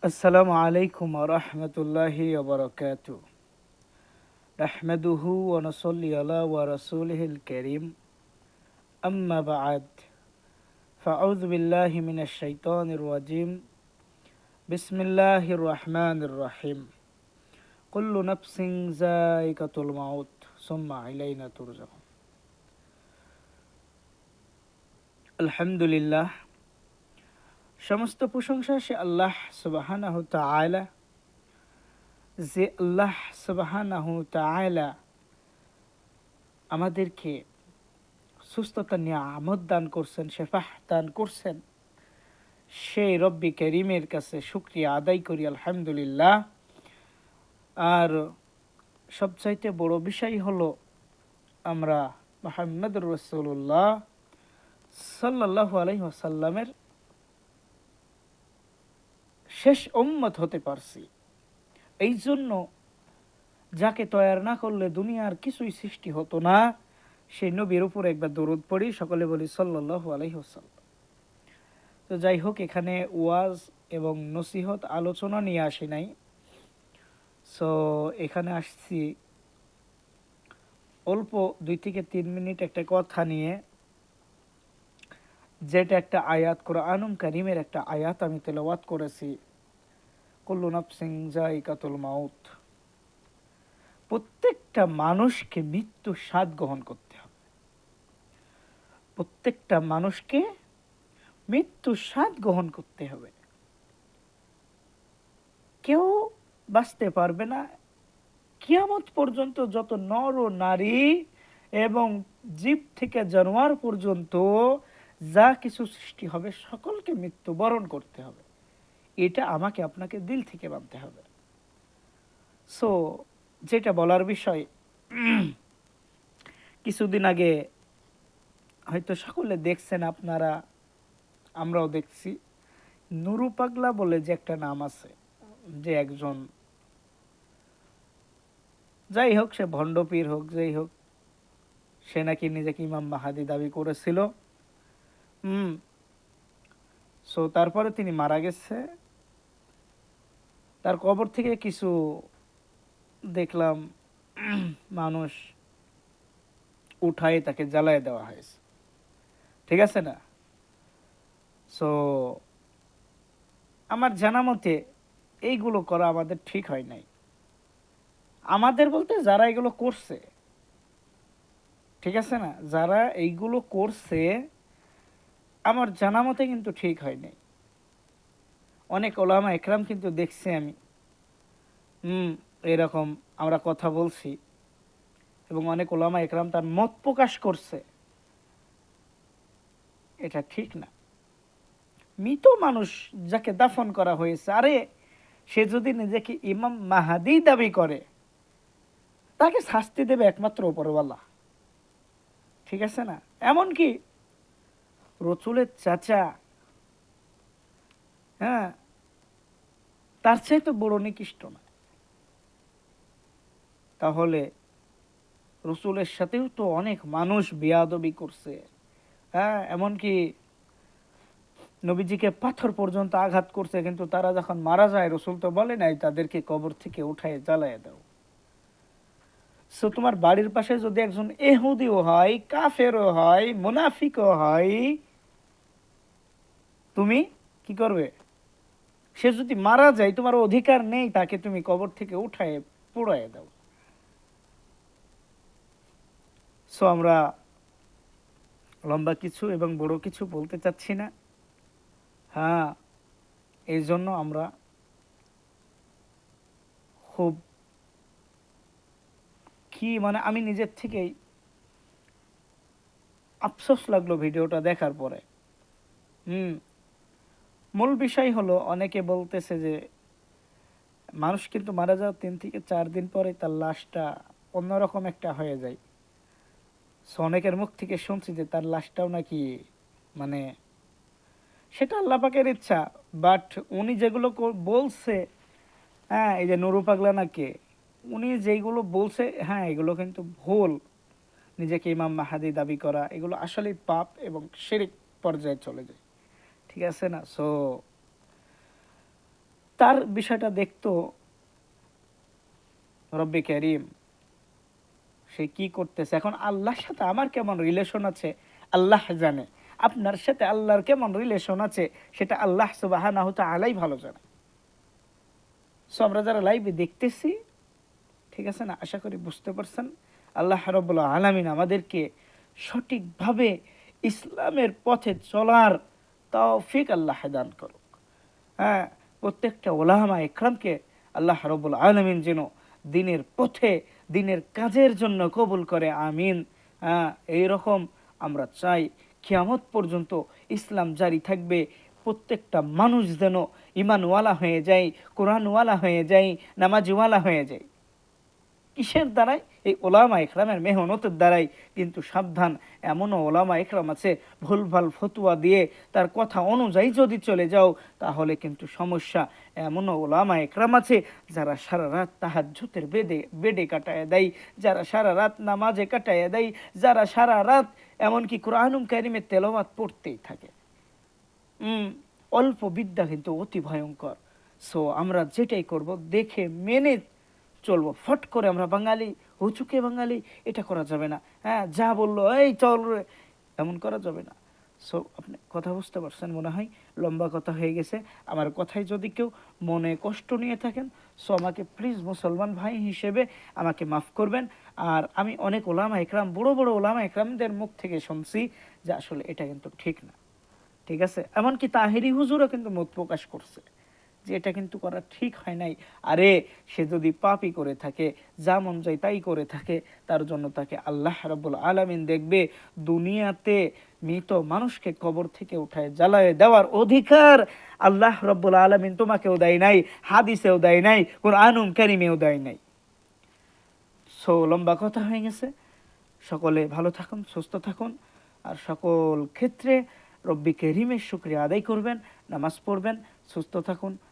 السلام عليكم ورحمة الله وبركاته. نحمده ونصلي على ورسوله الكريم. أما بعد فأعوذ بالله من الشيطان الرجيم. بسم الله الرحمن الرحيم. كل نفس ذائقة الموت ثم إلينا ترجعون. الحمد لله সমস্ত প্রশংসা সে আল্লাহ সুবাহানাহ যে আল্লাহ সুবাহানাহ আমাদেরকে সুস্থতা নিয়ে আমদ দান করছেন, শেফাহ দান করছেন। সেই রব্বি করিমের কাছে শুক্রিয়া আদায় করি, আলহামদুলিল্লাহ। আর সবচাইতে বড় বিষয় হলো আমরা মোহাম্মদ রসুল্লাহ সাল্লাহ আলহিহাসাল্লামের শেষ উম্মত হতে পারছি। এই জন্য যাকে তৈয়ার না করলে দুনিয়ার কিছুই সৃষ্টি হতো না সেই নবীর উপর একবার দরুদ পড়ি, সকলে বলি সাল্লাহ আলহিহসাল্লাম তো যাই হোক, এখানে ওয়াজ এবং নসিহত আলোচনা নিয়ে আসি নাই। সো এখানে আসছি অল্প দুই থেকে তিন মিনিট একটা কথা নিয়ে। যেটা একটা আয়াত করে আনুম কারিমের একটা আয়াত আমি তেলাওয়াত করেছি। কুল্লু নাফসিং জাইকাতুল মাউত। প্রত্যেকটা মানুষকে মৃত্যু স্বাদ গ্রহণ করতে হবে। প্রত্যেকটা মানুষকে মৃত্যু স্বাদ গ্রহণ করতে হবে। কেউ বাঁচতে পারবে না। কিয়ামত পর্যন্ত যত নর ও নারী এবং জীব থেকে জানোয়ার পর্যন্ত যা কিছু সৃষ্টি হবে, সকলকে মৃত্যুবরণ করতে হবে। এটা আমাকে আপনাকে দিল থেকে মানতে হবে। সো যেটা বলার বিষয়, কিছুদিন আগে হয়তো সকলে দেখছেন আপনারা, আমরাও দেখছি। নুরু পাগলা বলে যে একটা নাম আছে, যে একজন, যাই হোক সে ভণ্ডপীর হোক, যাই হোক, সে নাকি নিজেকে ইমাম মাহাদি দাবি করেছিল। হুম। সো তারপরে তিনি মারা গেছে। তার কবর থেকে কিছু দেখলাম, মানুষ উঠায় তাকে জ্বালায় দেওয়া হয়েছে। ঠিক আছে না? সো আমার জানা মতে এইগুলো করা আমাদের ঠিক হয় নাই। আমাদের বলতে যারা এগুলো করছে, ঠিক আছে না? যারা এইগুলো করছে আমার জানা মতে কিন্তু ঠিক হয় নাই অনেক ওলামা একরাম কিন্তু দেখছি আমি। হুম, এরকম আমরা কথা বলছি। এবং অনেক ওলামা একরাম তার মত প্রকাশ করছে। এটা ঠিক না। মৃত মানুষ যাকে দাফন করা হয়েছে, আরে সে যদি নিজেকে ইমাম মাহাদি দাবি করে, তাকে শাস্তি দেবে একমাত্র ওপরওয়ালা ঠিক আছে না? এমনকি রচুলের চাচা। হ্যাঁ তার চেয়ে তো বড় নিকৃষ্ট না। তাহলে রসুলের সাথেও তো অনেক মানুষ বিয়াদবি করছে। হ্যাঁ এমনকি নবীজিকে পাথর পর্যন্ত আঘাত করছে, কিন্তু তারা যখন মারা যায়, রসুল তো বলে নাই, তাদেরকে কবর থেকে উঠায় জ্বালায় দাও। সো তোমার বাড়ির পাশে যদি একজন এহুদিও হয়, কাফেরও হয়, মুনাফিকও হয় তুমি কি করবে? সে যদি মারা যায়, তোমার অধিকার নেই, তাকে তুমি কবর থেকে উঠায় পোড়ায় দাও। সো আমরা লম্বা কিছু এবং বড় কিছু বলতে চাচ্ছি না। হ্যাঁ এই জন্য আমরা খুব কি মানে আমি নিজের থেকেই আফসোস লাগল ভিডিওটা দেখার পরে। হুম মূল বিষয় হলো, অনেকে বলতেছে যে, মানুষ কিন্তু মারা যাওয়ার তিন থেকে চার দিন পরে তার লাশটা অন্যরকম একটা হয়ে যায়। সো অনেকের মুখ থেকে শুনছি যে তার লাশটাও নাকি মানে সেটা আল্লাপাকের ইচ্ছা বাট উনি যেগুলো বলছে হ্যাঁ এই যে নুরু পাগলা নাকে, উনি যেইগুলো বলছে হ্যাঁ এগুলো কিন্তু ভুল। নিজেকে ইমাম মাহাদি দাবি করা, এগুলো আসলেই পাপ এবং শিরিক পর্যায়ে চলে যায়। ঠিক আছে না? সো তার বিষয়টা দেখতো রব্বি করিম, সে কি করতেছে? এখন আল্লাহর সাথে আমার কেমন রিলেশন আছে? আল্লাহ জানে। আপনার সাথে আল্লাহর কেমন রিলেশন আছে? সেটা আল্লাহ সুবাহ আলাই ভালো জানে। সো আমরা যারা লাইভে দেখতেছি, ঠিক আছে না? আশা করি বুঝতে পারছেন। আল্লাহ রব্বুল্লাহ আলমিন আমাদেরকে সঠিকভাবে ইসলামের পথে চলার তৌফিক আল্লাহ দান করুক। হ্যাঁ প্রত্যেকটা ওলামা একরামকে আল্লাহ রব্বুল আলমিন যেন দিনের পথে, দিনের কাজের জন্য কবুল করে, আমিন। হ্যাঁ এইরকম আমরা চাই কিয়ামত পর্যন্ত ইসলাম জারি থাকবে। প্রত্যেকটা মানুষ যেন ইমানওয়ালা হয়ে যায়, কোরআনওয়ালা হয়ে যায়, নামাজিওয়ালা হয়ে যায়। কিসের দ্বারাই? এই ওলামা একরামের মেহনতের দ্বারাই। কিন্তু সাবধান, এমনও ওলামা একরাম আছে, ভুলভাল ফতুয়া দিয়ে তার কথা অনুযায়ী যদি চলে যাও, তাহলে কিন্তু সমস্যা। এমনও ওলামা একরাম আছে, যারা সারা রাত তাহাজ্জুতের বেদে, বেডে কাটায় দেয়, যারা সারা রাত নামাজে কাটায় দেয়, যারা সারা রাত এমনকি কোরআনুম কারিমের তেলাওয়াত পড়তেই থাকে। অল্প বিদ্যা কিন্তু অতি ভয়ঙ্কর। সো আমরা যেটাই করব, দেখে, মেনে চলবো। ফট করে আমরা বাঙালি হুচুকে বাঙালি, এটা করা যাবে না। হ্যাঁ যা বলল, এই চল রে। এমন করা যাবে না। সো আপনি কথা বুঝতে পারছেন মনে হয়? লম্বা কথা হয়ে গেছে। আমার কথায় যদি কেউ মনে কষ্ট নিয়ে থাকেন সো আমাকে প্লিজ মুসলমান ভাই হিসেবে আমাকে মাফ করবেন। আর আমি অনেক ওলামা একরাম, বড় বড় ওলামা একরামদের মুখ থেকে শুনছি যে আসলে এটা কিন্তু ঠিক না। ঠিক আছে? এমনকি তাহেরি হুজুরও কিন্তু মত প্রকাশ করছে। যে এটা কিন্তু করা ঠিক হয় নাই। আরে, সে যদি পাপই করে থাকে, যা মন যায় তাই করে থাকে, তার জন্য তাকে আল্লাহ রাব্বুল আলামিন দেখবে, দুনিয়াতে মৃত মানুষকে কবর থেকে উঠায় জ্বালায় দেওয়ার অধিকার আল্লাহ রব্বুল আলামিন তোমাকেও দেয় নাই, হাদিসেও দেয় নাই কোন আনুম কারিমেও দেয় নাই। সো, লম্বা কথা হয়ে গেছে। সকলে ভালো থাকুন, সুস্থ থাকুন, আর সকল ক্ষেত্রে রব্বি কেরিমের শুক্রিয়া আদায় করবেন, নামাজ পড়বেন, সুস্থ থাকুন।